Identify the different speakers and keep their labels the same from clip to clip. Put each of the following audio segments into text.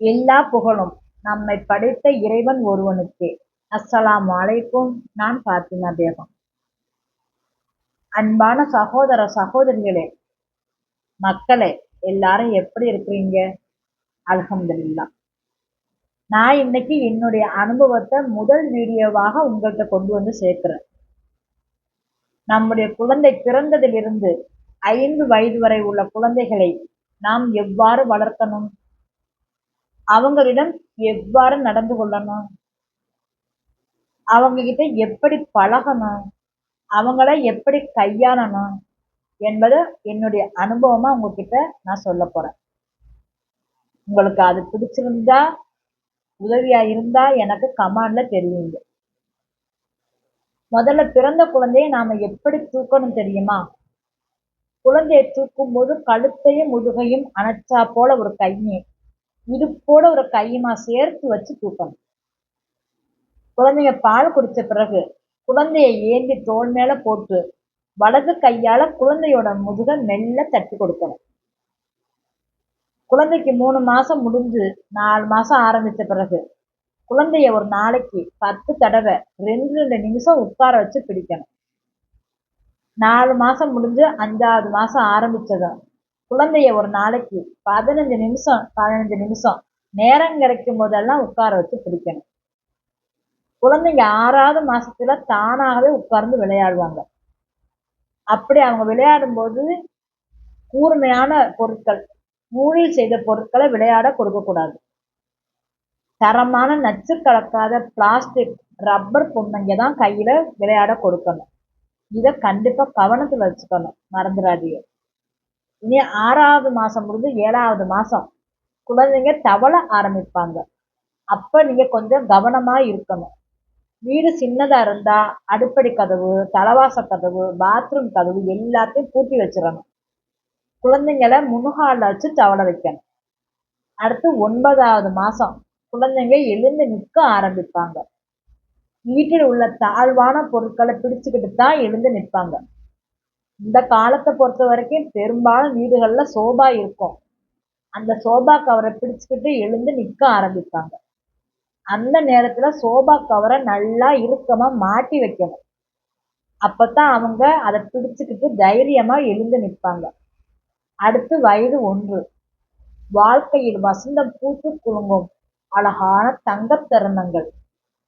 Speaker 1: எல்லாப் புகழும் நம்மைப் படைத்த இறைவன் ஒருவனுக்கே. அஸ்ஸலாமு அலைக்கும் நான் பாத்திமா பேகம். அன்பான சகோதர சகோதரிகளே, மக்களே எல்லாரும் எப்படி இருக்கிறீங்க? அலகம்துல்லா நான் இன்னைக்கு என்னுடைய அனுபவத்தை முதல் வீடியோவாக உங்கள்கிட்ட கொண்டு வந்து சேர்க்கிறேன். நம்முடைய குழந்தை பிறந்ததிலிருந்து ஐந்து வயது வரை உள்ள குழந்தைகளை நாம் எவ்வாறு வளர்க்கணும் அவங்களிடம் எவ்வாறு நடந்து கொள்ளணும்? அவங்க கிட்ட எப்படி பழகணும்? அவங்கள எப்படி கையாளணும்? என்பதை என்னுடைய அனுபவமா உங்ககிட்ட நான் சொல்ல போறேன். உங்களுக்கு அது பிடிச்சிருந்தா உதவியா இருந்தா எனக்கு கமாண்ட்ல தெரியுங்க. முதல்ல பிறந்த குழந்தையை நாம எப்படி தூக்கணும் தெரியுமா? குழந்தையை தூக்கும் போது கழுத்தையும் முதுகையும் அணைச்சா போல ஒரு கையை இடுப்போட ஒரு கையுமா சேர்த்து வச்சு தூக்கணும். குழந்தைங்க பால் குடிச்ச பிறகு குழந்தையை ஏந்தி தோல் மேல போட்டு வலது கையால குழந்தையோட முதுக மெல்ல தட்டி கொடுக்கணும். குழந்தைக்கு மூணு மாசம் முடிஞ்சு நாலு மாசம் ஆரம்பிச்ச பிறகு குழந்தைய ஒரு நாளைக்கு பத்து தடவை ரெண்டு ரெண்டு நிமிஷம் உட்கார வச்சு பிடிக்கணும். நாலு மாசம் முடிஞ்சு அஞ்சாவது மாசம் ஆரம்பிச்சதும் குழந்தைய ஒரு நாளைக்கு பதினஞ்சு நிமிஷம் பதினஞ்சு நிமிஷம் நேரம் கிடைக்கும் போதெல்லாம் உட்கார வச்சு பிடிக்கணும் குழந்தைங்க ஆறாவது மாசத்துல தானாகவே உட்கார்ந்து விளையாடுவாங்க. அப்படி அவங்க விளையாடும் போது கூர்மையான பொருட்கள் மூழில் செய்த பொருட்களை விளையாட கொடுக்கக்கூடாது. தரமான நச்சு கலக்காத பிளாஸ்டிக் ரப்பர் பொம்மைங்க தான் கையில விளையாட கொடுக்கணும். இதை கண்டிப்பா கவனத்துல வச்சுக்கணும். மறந்துடாதீங்க. இனி ஆறாவது மாதம் முடிஞ்சு ஏழாவது மாதம் குழந்தைங்க தவள ஆரம்பிப்பாங்க. அப்போ நீங்கள் கொஞ்சம் கவனமாக இருக்கணும். வீடு சின்னதாக இருந்தால் அடுப்படி கதவு தலவாச கதவு பாத்ரூம் கதவு எல்லாத்தையும் பூட்டி வச்சிடணும். குழந்தைங்கள முன்கால வச்சு தவள வைக்கணும். அடுத்து ஒன்பதாவது மாதம் குழந்தைங்க எழுந்து நிற்க ஆரம்பிப்பாங்க. வீட்டில் உள்ள தாழ்வான பொருட்களை பிடிச்சுக்கிட்டு தான் எழுந்து நிற்பாங்க. இந்த காலத்தை பொறுத்த வரைக்கும் பெரும்பாலும் வீடுகளில் சோபா இருக்கும். அந்த சோபா கவரை பிடிச்சிக்கிட்டு எழுந்து நிற்க ஆரம்பிப்பாங்க. அந்த நேரத்தில் சோபா கவரை நல்லா இறுக்கமாக மாட்டி வைக்கணும். அப்போ தான் அவங்க அதை பிடிச்சிக்கிட்டு தைரியமாக எழுந்து நிற்பாங்க அடுத்து வயது ஒன்று. வாழ்க்கையில் வசந்தம் பூத்து குலுங்கும் அழகான தங்கத் தருணங்கள்.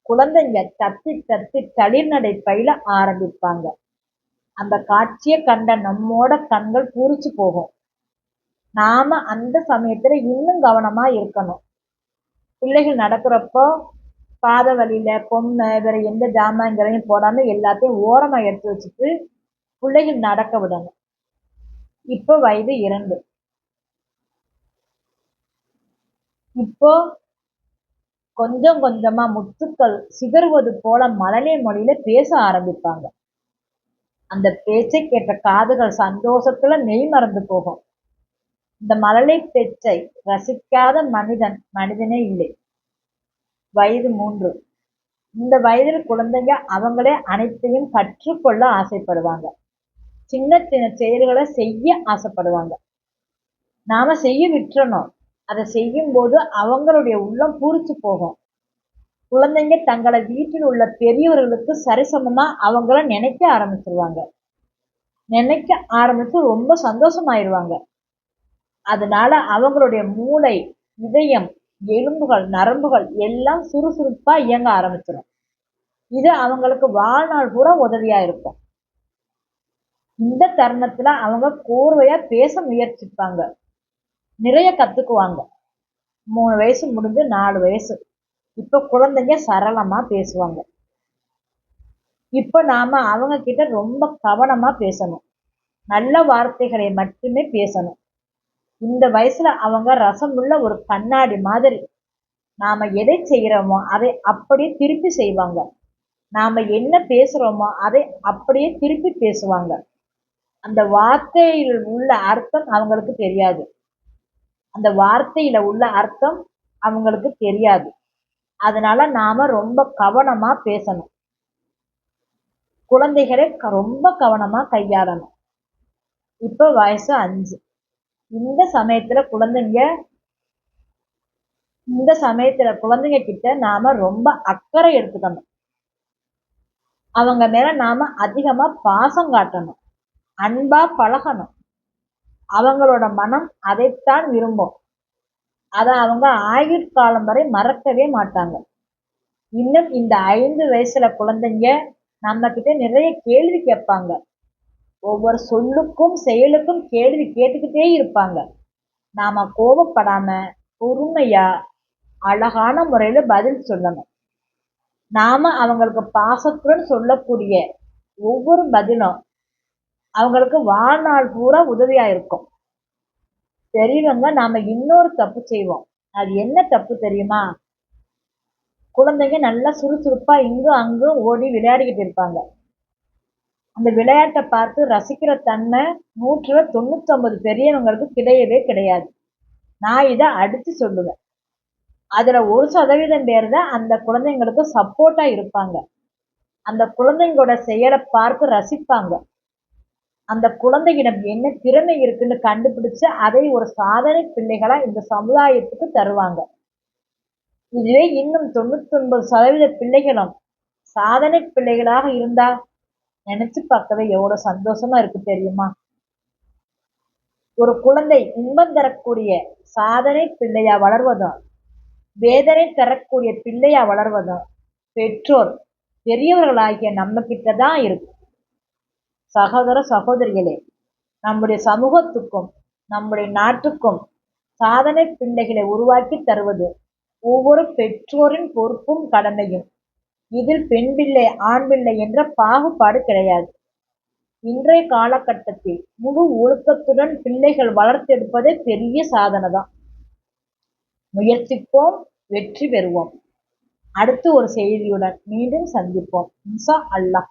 Speaker 1: குழந்தைங்க தத்தி தத்தி தளிர்நடை பயில ஆரம்பிப்பாங்க. அந்த காட்சியை கண்ட நம்மோட கண்கள் பூரிச்சு போகும். நாம அந்த சமயத்துல இன்னும் கவனமா இருக்கணும். பிள்ளைகள் நடக்கிறப்போ பாத வழியில பொம்மை வேற எந்த ஜாமான்களையும் போடாம எல்லாத்தையும் ஓரமா எடுத்து வச்சுட்டு பிள்ளைகள் நடக்க விடணும். இப்போ வயது இரண்டு. இப்போ கொஞ்சம் கொஞ்சமா முத்துக்கள் சிதறுவது போல மழலை மொழியில பேச ஆரம்பிப்பாங்க. அந்த பேச்சை கேட்ட காதுகள் சந்தோஷத்துல மெய் மறந்து போகும். இந்த மழலை பேச்சை ரசிக்காத மனிதன் மனிதனே இல்லை. வயது மூன்று. இந்த வயதில் குழந்தைங்க அவங்களே அனைத்தையும் கற்றுக்கொள்ள ஆசைப்படுவாங்க. சின்ன சின்ன செயல்களை செய்ய ஆசைப்படுவாங்க. நாம செய்ய விட்டுறணும். அதை செய்யும் போது அவங்களுடைய உள்ளம் பூரிச்சு போகும். குழந்தைங்க தங்களை வீட்டில் உள்ள பெரியவர்களுக்கு சரிசமமா அவங்கள நினைக்க ஆரம்பிச்சிருவாங்க. நினைக்க ஆரம்பித்து ரொம்ப சந்தோஷமாயிருவாங்க. அதனால அவங்களுடைய மூளை இதயம் எலும்புகள் நரம்புகள் எல்லாம் சுறுசுறுப்பா இயங்க ஆரம்பிச்சிடும் இது அவங்களுக்கு வாழ்நாள் பூரா உதவியா இருக்கும். இந்த தருணத்துல அவங்க கோர்வையா பேச முயற்சிப்பாங்க. நிறைய கத்துக்குவாங்க. மூணு வயசு முடிஞ்சு நாலு வயசு. இப்ப குழந்தைங்க சரளமா பேசுவாங்க. இப்ப நாம அவங்க கிட்ட ரொம்ப கவனமா பேசணும். நல்ல வார்த்தைகளை மட்டுமே பேசணும். இந்த வயசுல அவங்க ரசமுள்ள ஒரு கண்ணாடி மாதிரி நாம எதை செய்யறோமோ அதை அப்படியே திருப்பி செய்வாங்க. நாம என்ன பேசுறோமோ அதை அப்படியே திருப்பி பேசுவாங்க. அந்த வார்த்தையில் உள்ள அர்த்தம் அவங்களுக்கு தெரியாது. அந்த வார்த்தையில உள்ள அர்த்தம் அவங்களுக்கு தெரியாது. அதனால நாம ரொம்ப கவனமா பேசணும். குழந்தைகளை ரொம்ப கவனமா கையாளணும். இப்ப வயசு அஞ்சு. இந்த சமயத்துல குழந்தைங்க இந்த சமயத்துல குழந்தைங்க கிட்ட நாம ரொம்ப அக்கறை எடுத்துக்கணும். அவங்க மேல நாம அதிகமா பாசம் காட்டணும். அன்பா பழகணும். அவங்களோட மனம் அதைத்தான் விரும்பும். அதை அவங்க ஆயுட்காலம் வரை மறக்கவே மாட்டாங்க. இன்னும் இந்த ஐந்து வயசுல குழந்தைங்க நம்ம கிட்ட நிறைய கேள்வி கேட்பாங்க. ஒவ்வொரு சொல்லுக்கும் செயலுக்கும் கேள்வி கேட்டுக்கிட்டே இருப்பாங்க. நாம கோபப்படாம பொறுமையா அழகான முறையில பதில் சொல்லணும். நாம அவங்களுக்கு பாசத்துடன் சொல்லக்கூடிய ஒவ்வொரு பதிலும் அவங்களுக்கு வாழ்நாள் பூரா உதவியா இருக்கும். பெரியவங்க நாம இன்னொரு தப்பு செய்வோம். அது என்ன தப்பு தெரியுமா? குழந்தைங்க நல்லா சுறுசுறுப்பா இங்கும் அங்கும் ஓடி விளையாடிக்கிட்டு இருப்பாங்க. அந்த விளையாட்டை பார்த்து ரசிக்கிற தன்மை நூற்றுல தொண்ணூத்தொன்பது பெரியவங்களுக்கு கிடையவே கிடையாது. நான் இதை அடித்து சொல்லுவேன். அதுல ஒரு சதவீதம் பேர் தான் அந்த குழந்தைங்களுக்கு சப்போர்ட்டா இருப்பாங்க. அந்த குழந்தைங்களோட செயலை பார்த்து ரசிப்பாங்க. அந்த குழந்தையிடம் என்ன திறமை இருக்குன்னு கண்டுபிடிச்சு அதை ஒரு சாதனை பிள்ளைகளா இந்த சமுதாயத்துக்கு தருவாங்க. இதுவே இன்னும் தொண்ணூத்தி ஒன்பது சதவீத பிள்ளைகளும் சாதனை பிள்ளைகளாக இருந்தா நினைச்சு பார்க்கவே எவ்வளவு சந்தோஷமா இருக்கு தெரியுமா? ஒரு குழந்தை இன்பம் தரக்கூடிய சாதனை பிள்ளையா வளர்வதும் வேதனை தரக்கூடிய பிள்ளையா வளர்வதும் பெற்றோர் பெரியவர்களாகிய நம்ம கிட்டதான் இருக்கும். சகோதர சகோதரிகளே நம்முடைய சமூகத்துக்கும் நம்முடைய நாட்டுக்கும் சாதனை பிள்ளைகளை உருவாக்கி தருவது ஒவ்வொரு பெற்றோரின் பொறுப்பும் கடமையும். இதில் பெண் பிள்ளை ஆண் பிள்ளை என்ற பாகுபாடு கிடையாது. இன்றைய காலகட்டத்தில் முழு ஒழுக்கத்துடன் பிள்ளைகள் வளர்த்தெடுப்பதே பெரிய சாதனை தான் முயற்சிப்போம் வெற்றி பெறுவோம். அடுத்து ஒரு செய்தியுடன் மீண்டும் சந்திப்போம். இன்சா அல்லாஹ்.